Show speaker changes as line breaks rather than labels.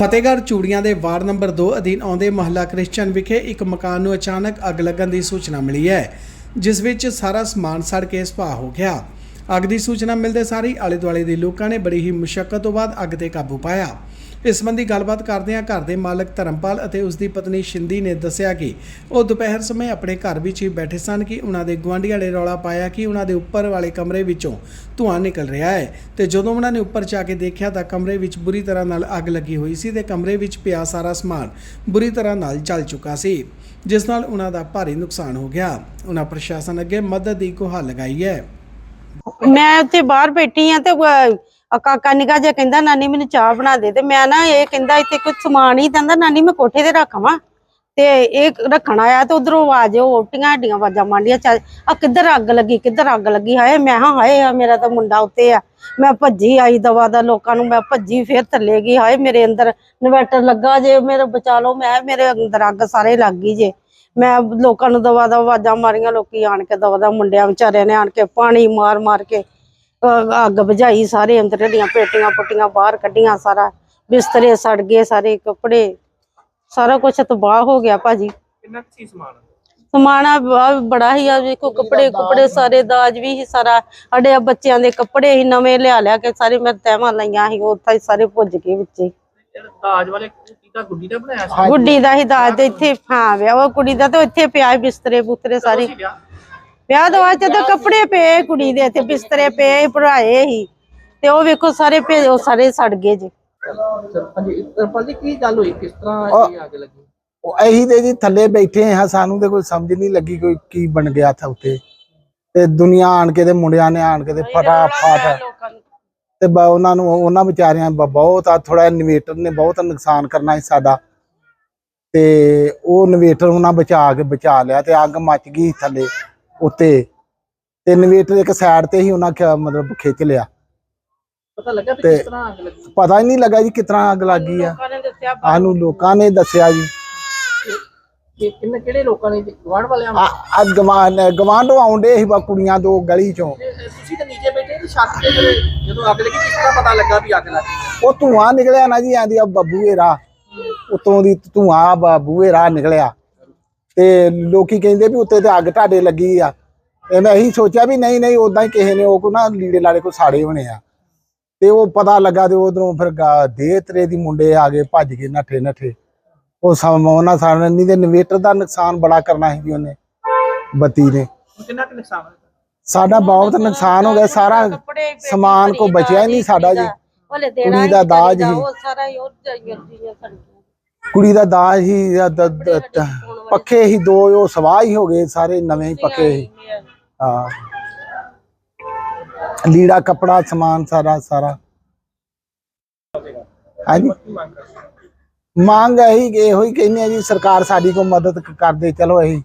ਫਤਿਹਗੜ੍ਹ ਚੂੜੀਆਂ ਦੇ ward number 2 ਅਧੀਨ ਆਉਂਦੇ ਮਹੱਲਾ ਕ੍ਰਿਸਚਨ ਵਿਖੇ ਇੱਕ ਮਕਾਨ ਨੂੰ ਅਚਾਨਕ ਅੱਗ ਲੱਗਣ ਦੀ ਸੂਚਨਾ ਮਿਲੀ ਹੈ, ਜਿਸ ਵਿੱਚ ਸਾਰਾ ਸਮਾਨ ਸੜ ਕੇ ਸੁਆਹ ਹੋ ਗਿਆ। ਅੱਗ ਦੀ ਸੂਚਨਾ ਮਿਲਦੇ ਸਾਰ ਹੀ ਆਲੇ ਦੁਆਲੇ ਦੇ ਲੋਕਾਂ ਨੇ ਬੜੀ ਹੀ ਮੁਸ਼ਕਲ ਤੋਂ ਬਾਅਦ ਅੱਗ ਤੇ ਕਾਬੂ ਪਾਇਆ। ਇਸ ਸੰਬੰਧੀ ਗੱਲਬਾਤ ਕਰਦਿਆਂ ਘਰ ਦੇ ਮਾਲਕ ਧਰਮਪਾਲ ਅਤੇ ਉਸ ਦੀ ਪਤਨੀ ਸ਼ਿੰਦੀ ਨੇ ਦੱਸਿਆ ਕਿ ਉਹ ਦੁਪਹਿਰ ਸਮੇਂ ਆਪਣੇ ਘਰ ਵਿੱਚ ਹੀ ਬੈਠੇ ਸਨ ਕਿ ਉਹਨਾਂ ਦੇ ਗੁਆਂਢੀਆਂ ਨੇ ਰੌਲਾ ਪਾਇਆ ਕਿ ਉਹਨਾਂ ਦੇ ਉੱਪਰ ਵਾਲੇ ਕਮਰੇ ਵਿੱਚੋਂ ਧੂੰਆਂ ਨਿਕਲ ਰਿਹਾ ਹੈ ਤੇ ਜਦੋਂ ਉਹਨਾਂ ਨੇ ਉੱਪਰ ਜਾ ਕੇ ਦੇਖਿਆ ਤਾਂ ਕਮਰੇ ਵਿੱਚ ਬੁਰੀ ਤਰ੍ਹਾਂ ਨਾਲ ਅੱਗ ਲੱਗੀ ਹੋਈ ਸੀ ਤੇ ਕਮਰੇ ਵਿੱਚ ਪਿਆ ਸਾਰਾ ਸਮਾਨ ਬੁਰੀ ਤਰ੍ਹਾਂ ਨਾਲ ਜਲ ਚੁੱਕਾ ਸੀ, ਜਿਸ ਨਾਲ ਉਹਨਾਂ ਦਾ ਭਾਰੀ ਨੁਕਸਾਨ ਹੋ ਗਿਆ। ਉਹਨਾਂ ਪ੍ਰਸ਼ਾਸਨ ਅੱਗੇ ਮਦਦ ਦੀ ਗੁਹਾਰ ਲਗਾਈ ਹੈ।
ਮੈਂ ਉੱਥੇ ਬਾਹਰ ਬੈਠੀ ਆ ਤੇ ਆ ਕਾਕਾ ਨਿਕਾ ਜੇ ਕਹਿੰਦਾ, ਨਾਨੀ ਮੈਨੂੰ ਚਾਹ ਬਣਾ ਦੇ ਤੇ ਮੈਂ ਨਾ ਇਹ ਕਹਿੰਦਾ, ਇੱਥੇ ਕੁਝ ਸਮਾਨ ਹੀ ਕਹਿੰਦਾ ਨਾਨੀ ਮੈਂ ਕੋਠੇ ਤੇ ਰੱਖਾਂ ਤੇ ਇਹ ਰੱਖਣ ਆਇਆ ਤੇ ਉਧਰੋਂ ਆਵਾਜ਼, ਉਹ ਹੱਡੀਆਂ ਆਵਾਜ਼ਾਂ ਮਾਂਡੀਆਂ ਆ ਕਿੱਧਰ ਅੱਗ ਲੱਗੀ, ਕਿੱਧਰ ਅੱਗ ਲੱਗੀ? ਹਾਏ, ਮੈਂ ਹਾਂ ਹਾਏ ਆ ਮੇਰਾ ਤਾਂ ਮੁੰਡਾ ਉੱਤੇ ਆ। ਮੈਂ ਭੱਜੀ ਆਈ ਦਵਾ ਦਾ ਲੋਕਾਂ ਨੂੰ, ਮੈਂ ਭੱਜੀ ਫੇਰ ਥੱਲੇ ਗਈ। ਹਾਏ, ਮੇਰੇ ਅੰਦਰ ਇਨਵੈਟਰ ਲੱਗਾ ਜੇ, ਮੇਰੇ ਬਚਾ ਲਓ, ਮੈਂ ਮੇਰੇ ਅੰਦਰ ਅੱਗ ਸਾਰੇ ਲੱਗ ਗਈ ਜੇ। ਮੈਂ ਲੋਕਾਂ ਨੂੰ ਦਵਾ ਦਾ ਆਵਾਜ਼ਾਂ ਮਾਰੀਆਂ, ਲੋਕੀ ਆਣ ਕੇ ਦਵਾ ਦਾ ਮੁੰਡਿਆਂ ਵਿਚਾਰਿਆਂ ਨੇ ਆਣ ਕੇ ਪਾਣੀ ਮਾਰ ਮਾਰ ਕੇ ਅਹ ਅੱਗ ਬੁਝਾਈ ਸਾਰੇ ਅੰਦਰ ਦੀਆਂ ਪੇਟੀਆਂ ਪੁੱਟੀਆਂ ਬਾਹਰ ਕੱਢੀਆਂ ਸਾਰਾ ਬਿਸਤਰੇ ਸੜ ਗਏ ਸਾਰੇ ਕੱਪੜੇ ਸਾਰਾ ਕੁਝ ਤਬਾਹ ਹੋ ਗਿਆ ਭਾਜੀ।
ਕਿੰਨਾ ਕੁ ਸੀ ਸਮਾਨ?
ਸਮਾਨਾ ਬ- ਬੜਾ ਹੀ ਆ ਵੇਖੋ ਕੱਪੜੇ ਕੁਪੜੇ ਸਾਰੇ ਦਾਜ ਵੀ ਸੀ ਸਾਰਾ ਸਾਡੇ ਬੱਚਿਆਂ ਦੇ ਕੱਪੜੇ ਹੀ ਨਵੇਂ ਲਿਆ ਲਿਆ ਕੇ ਸਾਰੇ ਮੈਂ ਤਹਿਵਾਂ ਲਈਆਂ ਸੀ ਉਹ ਤਾਂ ਸਾਰੇ ਭੁੱਜ ਗਏ ਵਿੱਚੇ।
ਜਿਹੜਾ ਦਾਜ ਵਾਲੇ ਕੀਤਾ ਗੁੱਡੀ ਦਾ ਬਣਾਇਆ ਸੀ।
ਗੁੱਡੀ ਦਾ ਹੀ ਦਾਜ ਤੇ ਇੱਥੇ ਹਾਂ ਵਿਆਹ ਉਹ ਕੁੜੀ ਦਾ ਤਾਂ ਇੱਥੇ ਪਿਆ ਸੀ ਬਿਸਤਰੇ ਬੁਸਤਰੇ ਸਾਰੇ।
ਸੀ ਵਿਆਹ?
ਵਿਆਹ ਤੋਂ ਬਾਅਦ ਜਦੋਂ ਕੱਪੜੇ ਪਏ ਕੁੜੀ ਦੇ ਤੇ ਬਿਸਤਰੇ ਪਏ ਭਰਾਏ ਹੀ। ਤੇ ਉਹ ਵੇਖੋ ਸਾਰੇ ਭੇ ਉਹ ਸਾਰੇ ਸੜ ਗਏ ਜੀ।
ਹਾਂਜੀ ਤਰਪਾਲ ਜੀ ਕੀ ਗੱਲ ਹੋਈ? ਕਿਸ ਤਰ੍ਹਾਂ ਇਹ ਅੱਗ ਲੱਗੀ?
ਉਹ ਇਹੀ ਤੇ ਜੀ ਥੱਲੇ ਬੈਠੇ ਹਾਂ ਸਾਨੂੰ ਤੇ ਕੋਈ ਸਮਝ ਨਹੀਂ ਲੱਗੀ ਕੋਈ ਕੀ ਬਣ ਗਿਆ ਥਾ ਉੱਤੇ। ਤੇ ਦੁਨੀਆ ਆਣ ਕੇ ਤੇ ਮੁੰਡਿਆਂ ਨੇ ਆਣ ਕੇ ਤੇ ਫਟਾਫਟ ਤੇ ਬ- ਉਹਨਾਂ ਨੂੰ ਉਹਨਾਂ ਵਿਚਾਰਿਆਂ ਬ- ਬਹੁਤ ਆ ਥੋੜਾ ਇਨਵੇਟਰ ਨੇ ਬਹੁਤ ਨੁਕਸਾਨ ਕਰਨਾ ਸੀ ਸਾਡਾ। ਤੇ ਉਹ ਇਨਵੇਟਰ ਉਹਨਾਂ ਬਚਾ ਕੇ ਬਚਾ ਲਿਆ ਤੇ ਅੱਗ ਮੱਚ ਗਈ ਥੱਲੇ। ਉੱਤੇ। ਤੇ ਇਨਵੇਟਰ ਇੱਕ ਸਾਈਡ ਤੇ ਹੀ ਉਹਨਾਂ ਖ- ਮਤਲਬ ਖਿੱਚ ਲਿਆ।
ਪਤਾ ਲੱਗਾ ਵੀ
ਤੇ-
ਕਿਸ ਤਰ੍ਹਾਂ ਅੱਗ ਲੱਗੀ?
ਪਤਾ ਹੀ ਨਹੀਂ ਲੱਗਾ ਜੀ ਕਿਤਨਾ ਅੱਗ ਲੱਗ ਗਈ ਆ।
ਲੋਕਾਂ ਨੇ ਦੱਸਿਆ
ਸਾਨੂੰ ਲੋਕਾਂ ਨੇ ਦੱਸਿਆ ਜੀ।
ਕਿ ਕਿੰਨੇ ਕਿਹੜੇ ਲੋਕਾਂ ਨੇ ਗਵਾਂਢ ਵਾਲਿਆਂ ਨੂੰ?
ਆ ਗਵਾਂਡ ਗਵਾਂਢੋਂ ਆਉਂਦੇ ਸੀ ਵਾ ਕੁੜੀਆਂ ਦੋ ਗਲੀ ਚੋਂ।
ਤੇ ਤੁਸੀਂ ਤਾਂ ਨੀਚੇ ਬੈਠੇ ਤੇ ਛੱਤ ਤੇ ਜਦੋਂ ਅੱਗ ਲੱਗੀ ਕਿਸ ਤਰ੍ਹਾਂ ਪਤਾ ਲੱਗਾ ਵੀ ਅੱਗ ਲੱਗੀ
ਉਹ ਧੂਆਂ ਨਿਕਲਿਆ ਨਾ ਜੀ ਆਂਦੀ ਆ ਬੱਬੂਏ ਰਾਹ ਉਤੋਂ ਦੀ ਧੂਆਂ ਬੱਬੂਏ ਰਾਹ ਨਿਕਲਿਆ। ਤੇ ਲੋਕੀ ਕਹਿੰਦੇ ਵੀ ਉੱਤੇ ਤੇ ਅੱਗ ਤੁਹਾਡੇ ਲੱਗੀ ਆ। ਤੇ ਮੈਂ ਇਹੀ ਸੋਚਿਆ ਵੀ ਨਹੀਂ ਨਹੀਂ ਉਦਾਂ ਹੀ ਕਿਸੇ ਨੇ ਉਹ ਕੋ ਨਾ ਲੀੜੇ ਲਾੜੇ ਕੋ ਸਾੜੇ ਹੋਣੇ ਆ। ਤੇ ਉਹ ਪਤਾ ਲੱਗਾ ਤੇ ਉਧਰੋਂ ਫਿਰ ਦੇਹ ਤਰੇ ਦੀ ਮੁੰਡੇ ਆ ਗਏ ਭੱਜ ਕੇ ਨੱਠੇ ਨੱਠੇ। ਉਹ ਸਮ ਉਹਨਾਂ ਸਾਰਿਆਂ ਨਹੀਂ ਤੇ ਇਨਵੇਟਰ ਦਾ ਨੁਕਸਾਨ ਬੜਾ ਕਰਨਾ ਸੀ ਉਹਨੇ ਬੱਤੀ ਨੇ।
ਹੁਣ ਕਿੰਨਾ ਕੁ ਨੁਕਸਾਨ ਹੋਇਆ?
ਸਾਡਾ ਬਹੁਤ ਨੁਕਸਾਨ ਹੋ ਗਿਆ ਸਾਰਾ ਸਮਾਨ ਕੋ ਬਚਿਆ ਨਹੀਂ ਸਾਡਾ ਜੀ। ਕੁੜੀ ਦਾ ਦਾਜ ਹੀ। ਕੁੜੀ ਦਾ ਦਾਜ ਹੀ ਦ- ਦ- ਦ- ਦ- ਪੱਖੇ ਹੀ ਦੋ ਉਹ ਸਵਾਹ ਹੀ ਹੋ ਗਏ ਸਾਰੇ ਨਵੇਂ ਹੀ ਪੱਕੇ ਹੀ ਹਾਂ ਲੀੜਾ ਕਪੜਾ ਸਮਾਨ ਸਾਰਾ ਸਾਰਾ ਹਾਂਜੀ ਮੰਗ ਇਹੀ ਇਹੋ ਹੀ ਕਹਿੰਦੇ ਆ ਜੀ ਸਰਕਾਰ ਸਾਡੀ ਕੋ ਮਦਦ ਕ- ਕਰ ਦੇ ਚਲੋ ਇਹੀ